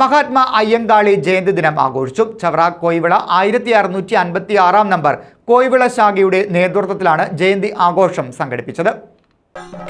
മഹാത്മാ അയ്യങ്കാളി ജയന്തി ദിനം ആഘോഷിച്ചു. ചവറ കോയിവിള ആയിരത്തി അറുന്നൂറ്റി അൻപത്തി ആറാം നമ്പർ കോയിവിള ശാഖയുടെ നേതൃത്വത്തിലാണ് ജയന്തി ആഘോഷം സംഘടിപ്പിച്ചത്.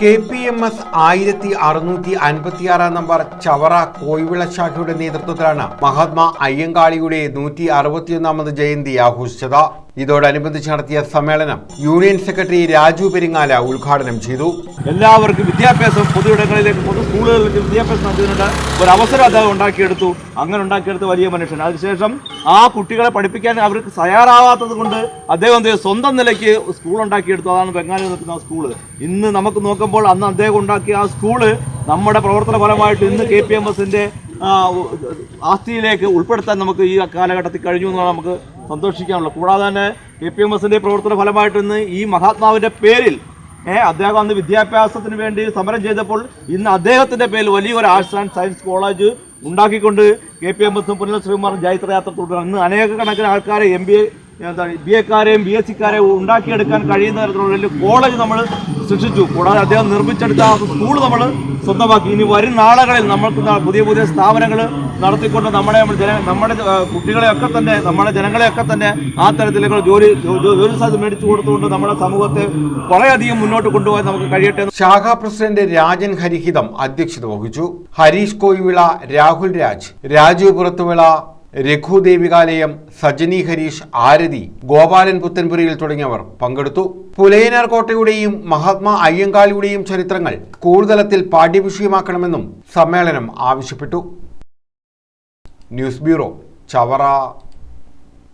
കെ പി എം എസ് ആയിരത്തി അറുന്നൂറ്റി അൻപത്തിയാറാം നമ്പർ ചവറ കോയിവിള ശാഖയുടെ നേതൃത്വത്തിലാണ് മഹാത്മാ അയ്യങ്കാളിയുടെ നൂറ്റി അറുപത്തിയൊന്നാമത് ജയന്തി ആഘോഷിച്ചത്. ഇതോടനുബന്ധിച്ച് നടത്തിയ സമ്മേളനം യൂണിയൻ സെക്രട്ടറി രാജു പെരിങ്ങാല ഉദ്ഘാടനം ചെയ്തു. എല്ലാവർക്കും വിദ്യാഭ്യാസം പൊതുയിടങ്ങളിലേക്ക് പൊതു സ്കൂളുകളിലേക്ക് വിദ്യാഭ്യാസം നൽകുന്നുണ്ട് ഒരു അവസരം അദ്ദേഹം ഉണ്ടാക്കിയെടുത്തു. അങ്ങനെ ഉണ്ടാക്കിയെടുത്ത വലിയ മനുഷ്യൻ അതിനുശേഷം ആ കുട്ടികളെ പഠിപ്പിക്കാൻ അവർക്ക് തയ്യാറാവാത്തത് കൊണ്ട് അദ്ദേഹം സ്വന്തം നിലയ്ക്ക് സ്കൂൾ ഉണ്ടാക്കിയെടുത്തു. അതാണ് ബംഗാളിൽ നിൽക്കുന്ന ആ സ്കൂൾ. ഇന്ന് നമുക്ക് നോക്കുമ്പോൾ അന്ന് അദ്ദേഹം ഉണ്ടാക്കിയ ആ സ്കൂൾ നമ്മുടെ പ്രവർത്തന ഫലമായിട്ട് ഇന്ന് കെ പി എം എസിന്റെ ആസ്തിയിലേക്ക് ഉൾപ്പെടുത്താൻ നമുക്ക് ഈ കാലഘട്ടത്തിൽ കഴിഞ്ഞു എന്നാണ് നമുക്ക് സന്തോഷിക്കാനുള്ളത് കൂടാതെ തന്നെ കെ പി എം എസിന്റെ പ്രവർത്തന ഫലമായിട്ട് ഇന്ന് ഈ മഹാത്മാവിന്റെ പേരിൽ അദ്ദേഹം അന്ന് വിദ്യാഭ്യാസത്തിന് വേണ്ടി സമരം ചെയ്തപ്പോൾ ഇന്ന് അദ്ദേഹത്തിന്റെ പേരിൽ വലിയൊരു ആർട്സ് ആൻഡ് സയൻസ് കോളേജ് ഉണ്ടാക്കിക്കൊണ്ട് കെ പി എം എസും പുനൽ ജൈത്രയാത്ര തുടരുന്നു അനേക കണക്കിന് ആൾക്കാരെ എം ബി എ എന്താണ് ബി എക്കാരെയും ബി എസ് സിക്കാരെയും ഉണ്ടാക്കിയെടുക്കാൻ കഴിയുന്ന തരത്തിലുള്ള കോളേജ് നമ്മൾ സൃഷ്ടിച്ചു. കൂടാതെ അദ്ദേഹം നിർമ്മിച്ചെടുത്ത സ്കൂൾ നമ്മൾ സ്വന്തമാക്കി. ഇനി വരും നാളുകളിൽ നമ്മൾക്ക് പുതിയ പുതിയ സ്ഥാപനങ്ങൾ നടത്തിക്കൊണ്ട് നമ്മുടെ ജന നമ്മുടെ കുട്ടികളെയൊക്കെ തന്നെ നമ്മുടെ ജനങ്ങളെയൊക്കെ തന്നെ ആ തരത്തിലേക്ക് ജോലി ജോലി സാധ്യത മേടിച്ചു കൊടുത്തുകൊണ്ട് നമ്മുടെ സമൂഹത്തെ വളരെയധികം മുന്നോട്ട് കൊണ്ടുപോകാൻ നമുക്ക് കഴിയട്ടെ ശാഖാ പ്രസിഡന്റ് രാജൻ ഹരിഹിതം അധ്യക്ഷത വഹിച്ചു. ഹരീഷ് കോയിവിള രാഹുൽ രാജ്. രാജീവ് പുറത്തുവിള രഘു ദേവികാലയം സജനി ഹരീഷ് ആരതി ഗോപാലൻ പുത്തൻപുരിയിൽ തുടങ്ങിയവർ പങ്കെടുത്തു. പുലയനാർ കോട്ടയുടെയും മഹാത്മാ അയ്യങ്കാളിയുടെയും ചരിത്രങ്ങൾ സ്കൂൾ തലത്തിൽ പാഠ്യവിഷയമാക്കണമെന്നും സമ്മേളനം ആവശ്യപ്പെട്ടു. News bureau Chavara.